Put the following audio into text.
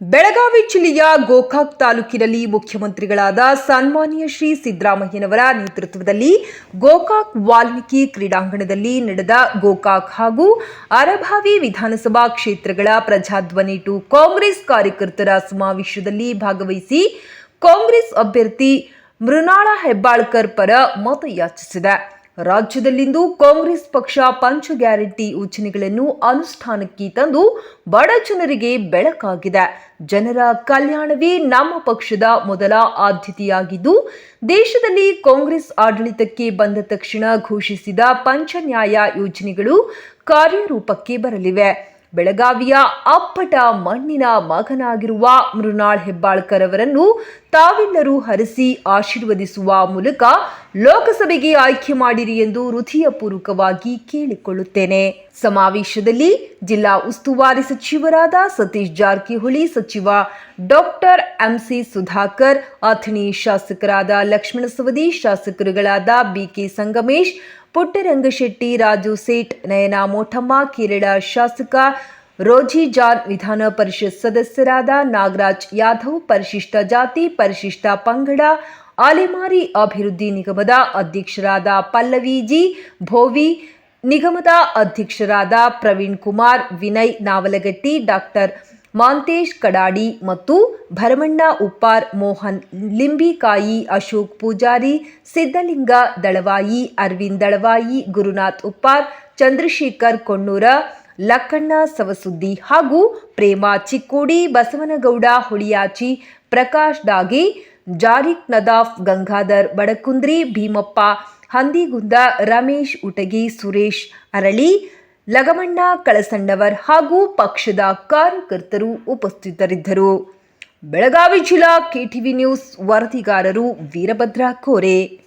ಬೆಳಗಾವಿ ಜಿಲ್ಲೆಯ ಗೋಕಾಕ್ ತಾಲೂಕಿನಲ್ಲಿ ಮುಖ್ಯಮಂತ್ರಿಗಳಾದ ಸನ್ಮಾನ್ಯ ಶ್ರೀ ಸಿದ್ದರಾಮಯ್ಯನವರ ನೇತೃತ್ವದಲ್ಲಿ ಗೋಕಾಕ್ ವಾಲ್ಮೀಕಿ ಕ್ರೀಡಾಂಗಣದಲ್ಲಿ ನಡೆದ ಗೋಕಾಕ್ ಹಾಗೂ ಅರಭಾವಿ ವಿಧಾನಸಭಾ ಕ್ಷೇತ್ರಗಳ ಪ್ರಜಾಧ್ವನಿ ಟು ಕಾಂಗ್ರೆಸ್ ಕಾರ್ಯಕರ್ತರ ಸಮಾವೇಶದಲ್ಲಿ ಭಾಗವಹಿಸಿ ಕಾಂಗ್ರೆಸ್ ಅಭ್ಯರ್ಥಿ ಮೃನಾಳ ಹೆಬ್ಬಾಳ್ಕರ್ ಪರ ಮತಯಾಚಿಸಿದೆ. ರಾಜ್ಯದಲ್ಲಿಂದು ಕಾಂಗ್ರೆಸ್ ಪಕ್ಷ ಪಂಚ ಗ್ಯಾರಂಟಿ ಯೋಜನೆಗಳನ್ನು ಅನುಷ್ಠಾನಕ್ಕೆ ತಂದು ಬಡ ಜನರಿಗೆ ಬೆಳಕಾಗಿದೆ. ಜನರ ಕಲ್ಯಾಣವೇ ನಮ್ಮ ಪಕ್ಷದ ಮೊದಲ ಆದ್ಯತೆಯಾಗಿದ್ದು, ದೇಶದಲ್ಲಿ ಕಾಂಗ್ರೆಸ್ ಆಡಳಿತಕ್ಕೆ ಬಂದ ತಕ್ಷಣ ಘೋಷಿಸಿದ ಪಂಚ ನ್ಯಾಯ ಯೋಜನೆಗಳು ಕಾರ್ಯರೂಪಕ್ಕೆ ಬರಲಿವೆ. ಬೆಳಗಾವಿಯ ಅಪ್ಪಟ ಮಣ್ಣಿನ ಮಗನಾಗಿರುವ ಮೃಣಾಳ್ ಹೆಬ್ಬಾಳ್ಕರ್ ಅವರನ್ನು ತಾವೆಲ್ಲರೂ ಹರಿಸಿ ಆಶೀರ್ವದಿಸುವ ಮೂಲಕ ಲೋಕಸಭೆಗೆ ಆಯ್ಕೆ ಮಾಡಿರಿ ಎಂದು ಹೃದಯಪೂರ್ವಕವಾಗಿ ಕೇಳಿಕೊಳ್ಳುತ್ತೇನೆ. ಸಮಾವೇಶದಲ್ಲಿ ಜಿಲ್ಲಾ ಉಸ್ತುವಾರಿ ಸಚಿವರಾದ ಸತೀಶ್ ಜಾರಕಿಹೊಳಿ, ಸಚಿವ ಡಾಕ್ಟರ್ ಎಂಸಿ ಸುಧಾಕರ್, ಅಥಣಿ ಶಾಸಕರಾದ ಲಕ್ಷ್ಮಣ ಸವದಿ, ಶಾಸಕರುಗಳಾದ ಬಿಕೆ ಸಂಗಮೇಶ್ ಪುಟ್ಟರಂಗಶೆಟ್ಟಿ ರಾಜು ಸೇಠ್ ನಯನಾ ಮೋಠಮ್ಮ ಕೇರಳ ಶಾಸಕ ರೋಜಿ ಜಾನ್ ವಿಧಾನ ಪರಿಷತ್ ಸದಸ್ಯರಾದ ನಾಗರಾಜ್ ಯಾದವ್ ಪರಿಶಿಷ್ಟ ಜಾತಿ ಪರಿಶಿಷ್ಟ ಪಂಗಡ ಅಲೆಮಾರಿ ಅಭಿವೃದ್ಧಿ ನಿಗಮದ ಅಧ್ಯಕ್ಷರಾದ ಪಲ್ಲವಿ ಜಿ ಭೋವಿ ನಿಗಮದ ಅಧ್ಯಕ್ಷರಾದ ಪ್ರವೀಣ್ ಕುಮಾರ್ ವಿನಯ್ ನಾವಲಗಟ್ಟಿ ಡಾಕ್ಟರ್ ಮಾಂತೇಶ್ ಕಡಾಡಿ ಮತ್ತು ಭರಮಣ್ಣ ಉಪ್ಪಾರ್ ಮೋಹನ್, ಲಿಂಬಿಕಾಯಿ ಅಶೋಕ್ ಪೂಜಾರಿ ಸಿದ್ದಲಿಂಗ ದಳವಾಯಿ, ಅರವಿಂದ್ ದಳವಾಯಿ, ಗುರುನಾಥ್ ಉಪ್ಪಾರ್, ಚಂದ್ರಶೇಖರ್ ಕೊಣ್ಣೂರ, ಲಕ್ಕಣ್ಣ ಸವಸುದ್ದಿ ಹಾಗೂ ಪ್ರೇಮಾ ಚಿಕ್ಕೋಡಿ, ಬಸವನಗೌಡ ಹುಳಿಯಾಚಿ, ಪ್ರಕಾಶ್ ಡಾಗಿ, ಜಾರಿಕ್ ನದಾಫ್, ಗಂಗಾಧರ್ ಬಡಕುಂದ್ರಿ, ಭೀಮಪ್ಪ, ಹಂದಿಗುಂದ, ರಮೇಶ್ ಉಟಗಿ, ಸುರೇಶ್ ಅರಳಿ ಲಗಮಣ್ಣ ಕಳಸಣ್ಣವರ್ ಹಾಗೂ ಪಕ್ಷದ ಕಾರ್ಯಕರ್ತರು ಉಪಸ್ಥಿತರಿದ್ದರು. ಬೆಳಗಾವಿ ಜಿಲ್ಲಾ ಕೆಟಿವಿ ನ್ಯೂಸ್ ವರದಿಗಾರರು ವೀರಭದ್ರ ಕೋರೆ.